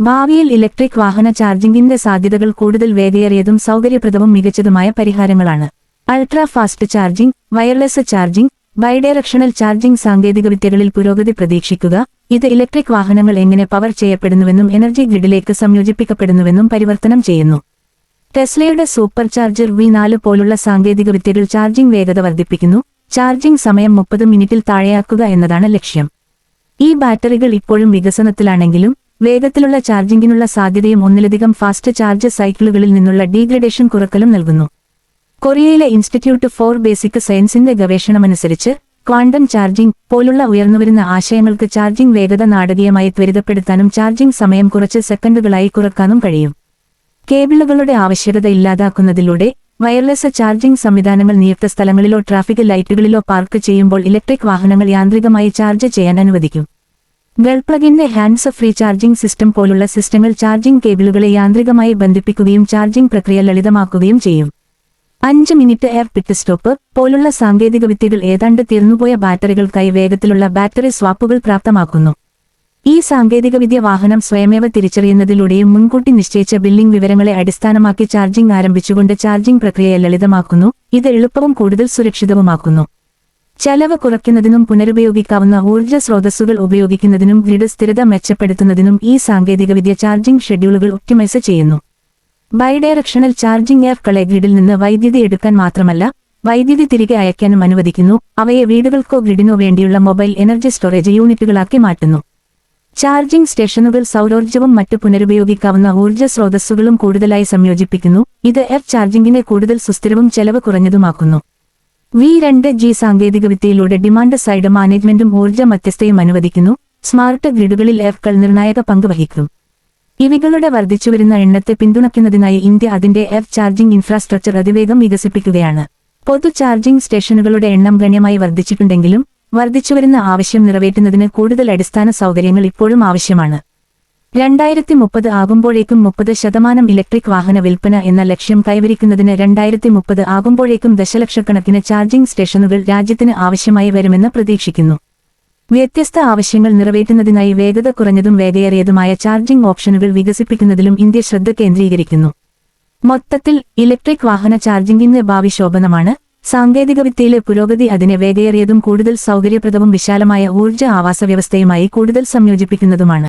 ഭാവിയിൽ ഇലക്ട്രിക് വാഹന ചാർജിംഗിന്റെ സാധ്യതകൾ കൂടുതൽ വേഗയേറിയതും സൗകര്യപ്രദവും മികച്ചതുമായ പരിഹാരങ്ങളാണ്. Ultra fast charging wireless charging bidirectional charging സാങ്കേതികവിദ്യകളിൽ പുരോഗതി പ്രതീക്ഷിക്കുക ഇത് ഇലക്ട്രിക് വാഹനങ്ങൾ എങ്ങനെ പവർ ചെയ്യപ്പെടുന്നുവെന്നും എനർജി ഗ്രിഡിലേക്ക് സംയോജിപ്പിക്കപ്പെടുന്നുവെന്നും പരിവർത്തനം ചെയ്യുന്നു. ടെസ്ലയുടെ സൂപ്പർ ചാർജർ വി നാല് പോലുള്ള സാങ്കേതികവിദ്യകൾ ചാർജിംഗ് വേഗത വർദ്ധിപ്പിക്കുന്നു ചാർജിംഗ് സമയം മുപ്പത് മിനിറ്റിൽ താഴെയാക്കുക എന്നതാണ് ലക്ഷ്യം. ഈ ബാറ്ററികൾ ഇപ്പോഴും വികസനത്തിലാണെങ്കിലും വേഗത്തിലുള്ള ചാർജിംഗിനുള്ള സാധ്യതയും ഒന്നിലധികം ഫാസ്റ്റ് ചാർജ് സൈക്കിളുകളിൽ നിന്നുള്ള ഡീഗ്രഡേഷൻ കുറക്കലും നൽകുന്നു. കൊറിയയിലെ ഇൻസ്റ്റിറ്റ്യൂട്ട് ഫോർ ബേസിക് സയൻസിന്റെ ഗവേഷണമനുസരിച്ച് ക്വാണ്ടം ചാർജിംഗ് പോലുള്ള ഉയർന്നുവരുന്ന ആശയങ്ങൾക്ക് ചാർജിംഗ് വേഗത നാടകീയമായി ത്വരിതപ്പെടുത്താനും ചാർജിംഗ് സമയം കുറച്ച് സെക്കൻഡുകളായി കുറക്കാനും കഴിയും. കേബിളുകളുടെ ആവശ്യകത ഇല്ലാതാക്കുന്നതിലൂടെ വയർലെസ് ചാർജിംഗ് സംവിധാനങ്ങൾ നിയുക്ത സ്ഥലങ്ങളിലോ ട്രാഫിക് ലൈറ്റുകളിലോ പാർക്ക് ചെയ്യുമ്പോൾ ഇലക്ട്രിക് വാഹനങ്ങൾ യാന്ത്രികമായി ചാർജ് ചെയ്യാൻ അനുവദിക്കും. ഗൾപ്ലഗിന്റെ ഹാൻഡ്സ് ഫ്രീ ചാർജിംഗ് സിസ്റ്റം പോലുള്ള സിസ്റ്റങ്ങൾ ചാർജിംഗ് കേബിളുകളെ യാന്ത്രികമായി ബന്ധിപ്പിക്കുകയും ചാർജിംഗ് പ്രക്രിയ ലളിതമാക്കുകയും ചെയ്യും. അഞ്ച് മിനിറ്റ് എയർ പിറ്റ് സ്റ്റോപ്പ് പോലുള്ള സാങ്കേതികവിദ്യകൾ ഏതാണ്ട് തീർന്നുപോയ ബാറ്ററികൾക്കായി വേഗത്തിലുള്ള ബാറ്ററി സ്വാപ്പുകൾ പ്രാപ്തമാക്കുന്നു. ഈ സാങ്കേതികവിദ്യ വാഹനം സ്വയമേവ തിരിച്ചറിയുന്നതിലൂടെയും മുൻകൂട്ടി നിശ്ചയിച്ച ബില്ലിംഗ് വിവരങ്ങളെ അടിസ്ഥാനമാക്കി ചാർജിംഗ് ആരംഭിച്ചുകൊണ്ട് ചാർജിംഗ് പ്രക്രിയയെ ലളിതമാക്കുന്നു. ഇത് എളുപ്പവും കൂടുതൽ സുരക്ഷിതവുമാക്കുന്നു. ചെലവ് കുറയ്ക്കുന്നതിനും പുനരുപയോഗിക്കാവുന്ന ഊർജ സ്രോതസ്സുകൾ ഉപയോഗിക്കുന്നതിനും ഗ്രിഡ് സ്ഥിരത മെച്ചപ്പെടുത്തുന്നതിനും ഈ സാങ്കേതികവിദ്യ ചാർജിംഗ് ഷെഡ്യൂളുകൾ ഒപ്റ്റിമൈസ് ചെയ്യുന്നു. ബൈഡയറക്ഷണൽ ചാർജിംഗ് ആപ്പുകളെ ഗ്രിഡിൽ നിന്ന് വൈദ്യുതി എടുക്കാൻ മാത്രമല്ല വൈദ്യുതി തിരികെ അയക്കാനും അനുവദിക്കുന്നു. അവയെ വീടുകൾക്കോ ഗ്രിഡിനോ വേണ്ടിയുള്ള മൊബൈൽ എനർജി സ്റ്റോറേജ് യൂണിറ്റുകളാക്കി മാറ്റുന്നു. ചാർജിംഗ് സ്റ്റേഷനുകൾ സൗരോർജവും മറ്റ് പുനരുപയോഗിക്കാവുന്ന ഊർജ സ്രോതസ്സുകളും കൂടുതലായി സംയോജിപ്പിക്കുന്നു. ഇത് എഫ് ചാർജിംഗിനെ കൂടുതൽ സുസ്ഥിരവും ചെലവ് കുറഞ്ഞതുമാക്കുന്നു. വി രണ്ട് ജി സാങ്കേതികവിദ്യയിലൂടെ ഡിമാൻഡ് സൈഡ് മാനേജ്മെന്റും ഊർജ മധ്യസ്ഥയും അനുവദിക്കുന്നു. സ്മാർട്ട് ഗ്രിഡുകളിൽ എഫ്കൾ നിർണായക പങ്ക് വഹിക്കും. ഇവകളുടെ വർദ്ധിച്ചുവരുന്ന എണ്ണത്തെ പിന്തുണയ്ക്കുന്നതിനായി ഇന്ത്യ അതിന്റെ എഫ് ചാർജിംഗ് ഇൻഫ്രാസ്ട്രക്ചർ അതിവേഗം വികസിപ്പിക്കുകയാണ്. പൊതു ചാർജിംഗ് സ്റ്റേഷനുകളുടെ എണ്ണം ഗണ്യമായി വർദ്ധിച്ചിട്ടുണ്ടെങ്കിലും വർദ്ധിച്ചുവരുന്ന ആവശ്യം നിറവേറ്റുന്നതിന് കൂടുതൽ അടിസ്ഥാന സൗകര്യങ്ങൾ ഇപ്പോഴും ആവശ്യമാണ്. രണ്ടായിരത്തി മുപ്പത് ആകുമ്പോഴേക്കും മുപ്പത് ശതമാനം ഇലക്ട്രിക് വാഹന വിൽപ്പന എന്ന ലക്ഷ്യം കൈവരിക്കുന്നതിന് രണ്ടായിരത്തി മുപ്പത് ആകുമ്പോഴേക്കും ദശലക്ഷക്കണക്കിന് ചാർജിംഗ് സ്റ്റേഷനുകൾ രാജ്യത്തിന് ആവശ്യമായി വരുമെന്ന് പ്രതീക്ഷിക്കുന്നു. വ്യത്യസ്ത ആവശ്യങ്ങൾ നിറവേറ്റുന്നതിനായി വേഗത കുറഞ്ഞതും വേഗയേറിയതുമായ ചാർജിംഗ് ഓപ്ഷനുകൾ വികസിപ്പിക്കുന്നതിലും ഇന്ത്യ ശ്രദ്ധ കേന്ദ്രീകരിക്കുന്നു. മൊത്തത്തിൽ ഇലക്ട്രിക് വാഹന ചാർജിംഗിന്റെ ഭാവി ശോഭനമാണ്. സാങ്കേതികവിദ്യയിലെ പുരോഗതി അതിനെ വേഗയേറിയതും കൂടുതൽ സൗകര്യപ്രദവും വിശാലമായ ഊർജ ആവാസ വ്യവസ്ഥയുമായി കൂടുതൽ സംയോജിപ്പിക്കുന്നതുമാണ്.